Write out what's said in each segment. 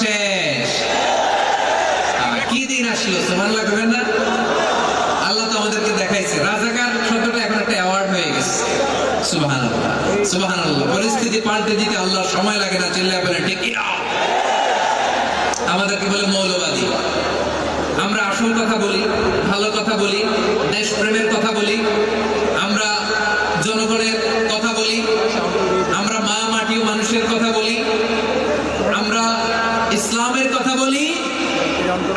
শেষ কি দিন আসলো সমান লাগবে না? আল্লাহ তো আমাদেরকে দেখাইছে। রাজাকার শব্দটা এখন একটা অ্যাওয়ার্ড হয়ে গেছে। সুবাহ সুবাহ পরিস্থিতি পাল্টে দিতে আল্লাহ সময় লাগে না চিল্লা বলে ঠিক কি না? আমাদেরকে বলে মৌলবাদী আমরা আসল কথা বলি ভালো কথা বলি দেশপ্রেমের কথা বলি আমরা জনগণের কথা বলি আমরা মা মাটি ও মানুষের কথা বলি আমরা ইসলামের কথা বলি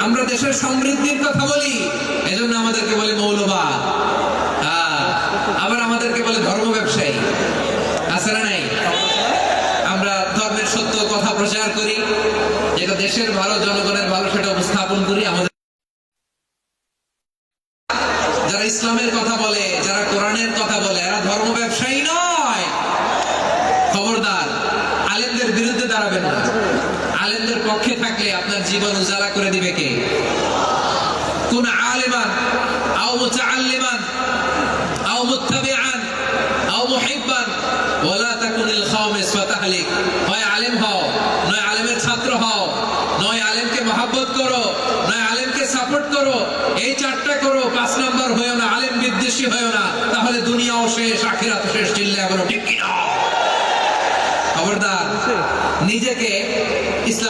আমরা দেশের সমৃদ্ধির কথা বলি এজন্য আমাদেরকে বলে মৌলবাদ। হ্যাঁ, আবার আমাদেরকে বলে ধর্ম ব্যবসায়ী। আছে না নাই? আমরা ধর্মের সত্য কথা প্রচার করি যেটা দেশের ভালো জনগণের ভালো সেটা উপস্থাপন করি আমাদের যারা ইসলামের কথা বলে যারা কোরআনের কথা বলে এরা ধর্ম ব্যবসায়ী নয় খবরদার আলেমদের বিরুদ্ধে দাঁড়াবেন না আলেমদের পক্ষে থাকলে আপনার জীবন উজালা করে দিবে কে? কোন আলেমান আও মুতাআল্লিমান আও মুত্তাবিআন আও মুহিব্বান। ওয়ালা তাকুনিল খাওমিস ফাতাহলিক হয় আলেম হও নয় আলেমের ছাত্র হও নয় আলেমকে মহাব্বত করো নয় আলেমকে সাপোর্ট করো এই চারটা করো পাঁচ নাম্বার হয়েও না আলেম বিদ্বেষী হয়েও না তাহলে দুনিয়াও শেষ আখিরাত শেষ চিল্লা বলো ঠিক কিনা? খবরদার নিজেকে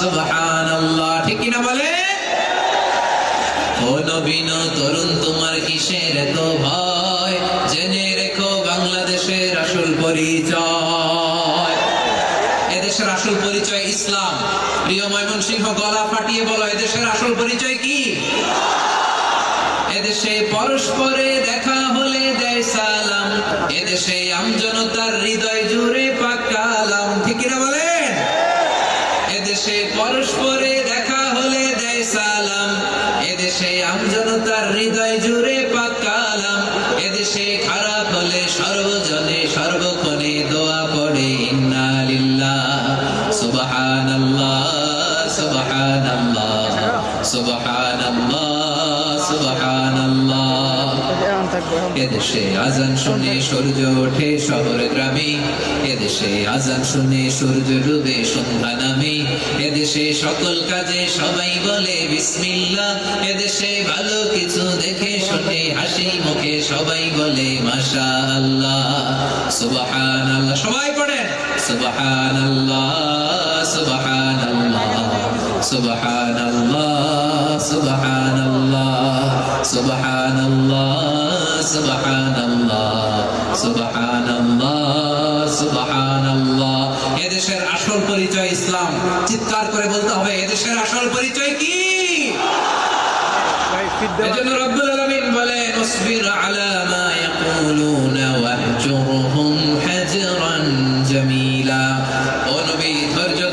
সুবহানাল্লাহ ঠিক কি না বলে? ও নবীন তরুণ, তোমার কিসের এত ভয়? জেনে রেখো বাংলাদেশের আসল পরিচয়। এদেশের আসল পরিচয় ইসলাম। প্রিয় ময়মনসিংহ, গলা ফাটিয়ে বলো, এদেশের আসল পরিচয় কি? এদেশে পরস্পরে দেখা হলে দেয় সালাম। এদেশে আমজনতার হৃদয় জুড়ে পাকালাম ঠিক কিনা বলেন? এদেশে পরস্পরে দেখা হলে দেয় সালাম। এদেশে আমজনতার হৃদয় জুড়ে পাকালাম এদেশে খারাপ হলে সর্বজনে সর্বক্ষণে দোয়া পড়ে ইন্নালিল্লাহ সুবহানাল্লাহ সুবহানাল্লাহ সুবহানাল্লাহ এদেশে আজান শুনে সূর্য ওঠে গ্রামে। এদেশে আজান শুনে সূর্য ডুবে সন্ধ্যা নামে। এদেশে সকল কাজে সবাই বলে এদেশে ভালো কিছু দেখে শুনে হাসি মুখে সবাই বলে মাশা আল্লাহ সুবহানাল্লাহ। সবাই পড়েন। সুবহানাল্লাহ সুবহানাল্লাহ সুবহানাল্লাহ সুবহানাল্লাহ সুবহানাল্লাহ। এদেশের আসল পরিচয় ইসলাম। চিৎকার করে বলতে হবে এদেশের আসল পরিচয় কি?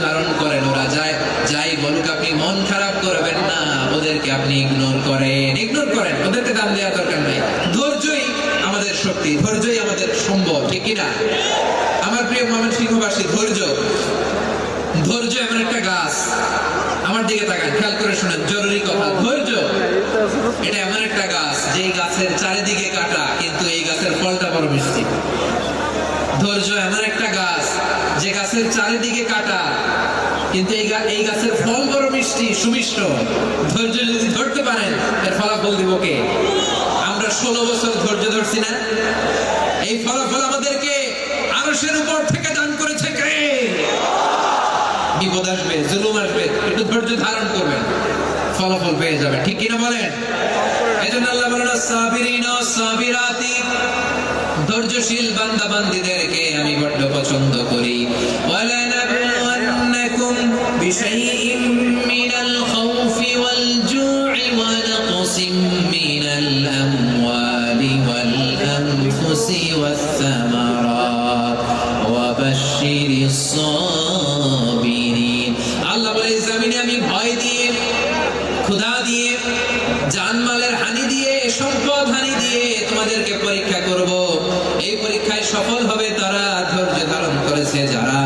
ধারণ করেন ওরা যাই বলুক আপনি মন খারাপ করবেন না ওদেরকে আপনি ইগনোর করেন। ইগনোর করেন ওদেরকে দাম দেওয়া দরকার নাই। শক্তি ধৈর্যই আমাদের সম্ভব ঠিক কি না আমার প্রিয় মোহাম্মদ সিংহবাসী, ধৈর্য। ধৈর্য এমন একটা গাছ। আমার দিকে তাকান, খেয়াল করে শুনেন, জরুরি কথা, ধৈর্য। এটা এমন একটা গাছ, যেই গাছের চারিদিকে কাটা, কিন্তু এই গাছের ফলটা বড় মিষ্টি। ধৈর্য এমন একটা গাছ, যে গাছের চারিদিকে কাটা, কিন্তু এই এই গাছের ফল বড় মিষ্টি, সুমিষ্ট। ধৈর্য যদি ধরতে পারেন, এর ফলাফল দিব কে? আমরা ষোলো বছর ধৈর্য ধরছি না এই ফলাফল আমাদেরকে আরশের উপর থেকে দান করেছে কে? বিপদ আসবে, জুলুম আসবে একটু ধৈর্য ধারণ করবেন ফলাফল পেয়ে যাবে, ঠিক কিনা বলেন? ধৈর্যশীল বান্দা আমি বড্ড পছন্দ করি। والأنفس والثمرات وبشر الصابرين আল্লাহ বলে এই জমিনে আমি ভয় দিয়ে ক্ষুধা দিয়ে জানমালের হানি দিয়ে সম্পদ হানি দিয়ে তোমাদেরকে পরীক্ষা করব এই পরীক্ষায় সফল হবে তারা ধৈর্য ধারণ করেছে যারা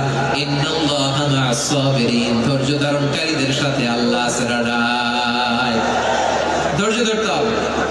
ইন্নাল্লাহা মা'আস সাবিরিন ধৈর্য ধারণকারীদের সাথে আল্লাহ আছে রাডায় ধৈর্য ধরতে হবে আচ্ছা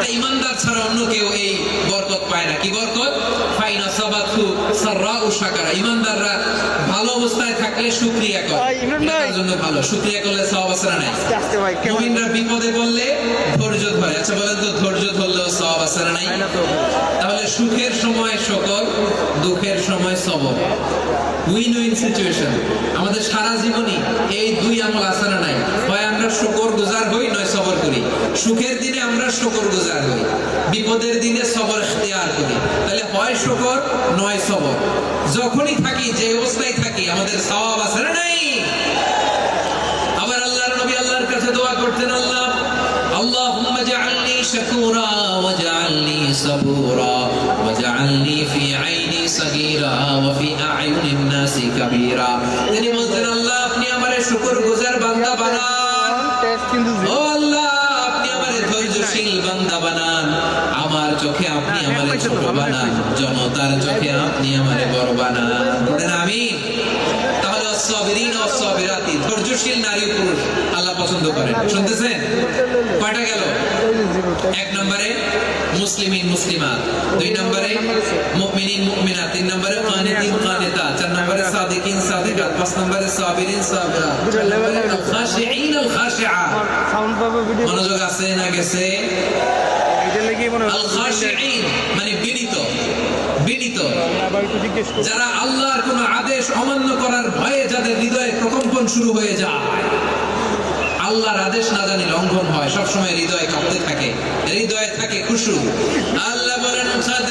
এটা ইমানদার ছাড়া অন্য কেউ এই বরকত পায় না। কি বরকত? ফাইনা সাবাতু ও শাকারা। ইমানদাররা ভালো অবস্থায় থাকলে শুকরিয়া করে। এটার জন্য ভালো। শুকরিয়া করলে সওয়াব আছে না নাই? মুমিনরা বিপদে বললে ধৈর্য ধরে। আচ্ছা বলেন তো ধৈর্য ধরলেও সব নাই? তাহলে সুখের সময় দুঃখের সময় সবর উইন উইন সিচুয়েশন আমাদের সারা জীবনই এই দুই আমল নাই? হয় আমরা গুজার হই, নয় সবর করি। সুখের দিনে আমরা গুজার হই। বিপদের দিনে সবর করি। তাহলে হয় শকর, নয় সবর। যখনই থাকি, যে অবস্থায় থাকি, আমাদের সওয়াব আছে না নাই? আবার আল্লাহর নবী আল্লাহর কাছে দোয়া করতেন, আল্লাহ شكورا واجعلني صبورا واجعلني في عيني صغيرا وفي اعين الناس كبيرا তিনি বলতেন আল্লাহ আপনি আমারে শুকর গুজার বান্দা বানান টেস্ট কিন্তু ও আল্লাহ আপনি আমারে ধৈর্যশীল বান্দা বানান আমার চোখে আপনি আমারে ছোট বানান জনতার চোখে আপনি আমারে বড় বানান বলেন আমিন তাহলে অসবিরিন অসবিরাতি ধৈর্যশীল নারী পুরুষ আল্লাহ পছন্দ করেন। শুনতেছেন? কয়টা গেল? এক নম্বরে মুসলিমিন মুসলিমাত দুই নম্বরে মুমিনিন মুমিনাত তিন নম্বরে কানিতিন কানিতাত চার নম্বরে সাদিকিন সাদিকাত পাঁচ নম্বরে সাবিরিন সাবিরাত খাশিঈন আল ভিডিও মনোযোগ আছে না গেছে? আল খাশিঈন মানে বিনীত। একটু জিজ্ঞেস করি যারা আল্লাহর কোন আদেশ অমান্য করার ভয়ে যাদের হৃদয়ে প্রকম্পন শুরু হয়ে যায়, আল্লাহর আদেশ না জানি লঙ্ঘন হয়, সবসময় হৃদয়ে কাঁপতে থাকে, হৃদয়ে থাকে খুশু। আল্লাহ বলেন قد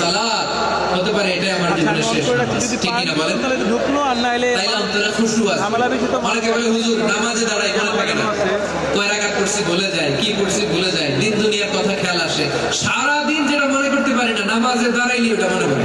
সালাত হতে পারে এটাই আমার জীবনের শেষ ঠিক কিনা বলেন? ঢুকলো আর নাইলে তাইলে অন্তরে খুশু আছে ঝামেলা বেশি তো অনেকে বলে হুজুর নামাজে দাঁড়াই মনে থাকে না কয় রাকাত করছি ভুলে যায় কি করছি ভুলে যায় দিন দুনিয়ার কথা খেয়াল আসে। সারা দিন যেটা মনে করতে পারি না নামাজে দাঁড়াইনি ওটা মনে পড়ে।